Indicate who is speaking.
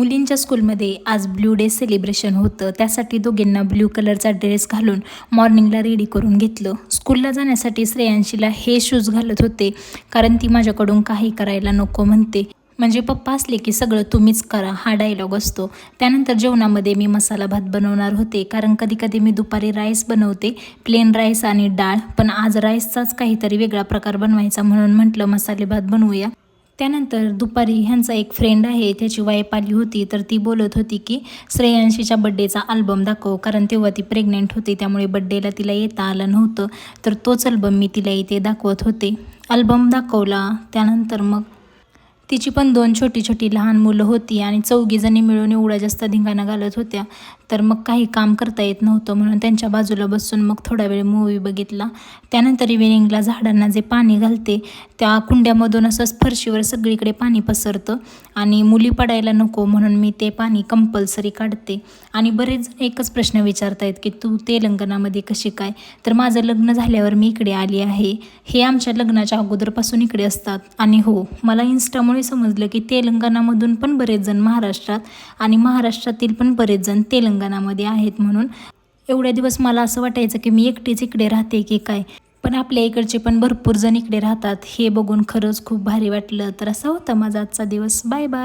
Speaker 1: मुलींच्या स्कूलमध्ये आज ब्ल्यू डे सेलिब्रेशन होतं. त्यासाठी दोघींना ब्ल्यू कलरचा ड्रेस घालून मॉर्निंगला रेडी करून घेतलं. स्कूलला जाण्यासाठी श्रेयांशीला हे शूज घालत होते. कारण ती माझ्याकडून काही करायला नको म्हणते. म्हणजे पप्पा असले की सगळं तुम्हीच करा हा डायलॉग असतो. त्यानंतर जेवणामध्ये मी मसाला भात बनवणार होते. कारण कधी कधी मी दुपारी राईस बनवते प्लेन राईस आणि डाळ. पण आज राईसचाच काहीतरी वेगळा प्रकार बनवायचा म्हणून म्हटलं मसाले भात बनवूया. त्यानंतर दुपारी ह्यांचा एक फ्रेंड आहे त्याची वाईफ आली होती. तर ती बोलत होती की श्रेयांशीच्या बड्डेचा अल्बम दाखव. कारण तेव्हा ती प्रेग्नेंट होती त्यामुळे बड्डेला तिला येता आलं नव्हतं. तर तोच अल्बम मी तिला इथे दाखवत होते. अल्बम दाखवला त्यानंतर मग तिची पण दोन छोटी छोटी लहान मुलं होती आणि चौघीजणी मिळून एवढ्या जास्त धिंगाणा घालत होत्या. तर मग काही काम करता येत नव्हतं म्हणून त्यांच्या बाजूला बसून मग थोडा वेळ मूवी बघितला. त्यानंतर इव्हिनिंगला झाडांना जे पाणी घालते त्या कुंड्यामधून असंच फरशीवर सगळीकडे पाणी पसरतं आणि मुली पडायला नको म्हणून मी ते पाणी कंपल्सरी काढते. आणि बरेच जण एकच प्रश्न विचारतायत की तू तेलंगणामध्ये कशी काय? तर माझं लग्न झाल्यावर मी इकडे आली आहे. हे आमच्या लग्नाच्या अगोदरपासून इकडे असतात. आणि हो मला इन्स्टामुळे समजलं की तेलंगणामधून पण बरेच जण महाराष्ट्रात आणि महाराष्ट्रातील पण बरेच जण तेलंगणामध्ये आहेत म्हणून. एवढ्या दिवस मला असं वाटायचं की मी एकटीच इकडे राहते की काय? पण आपल्या इकडचे पण भरपूर जण इकडे राहतात. हे बघून खरंच खूप भारी वाटलं. तर असा होता माझा आजचा दिवस. Bye bye.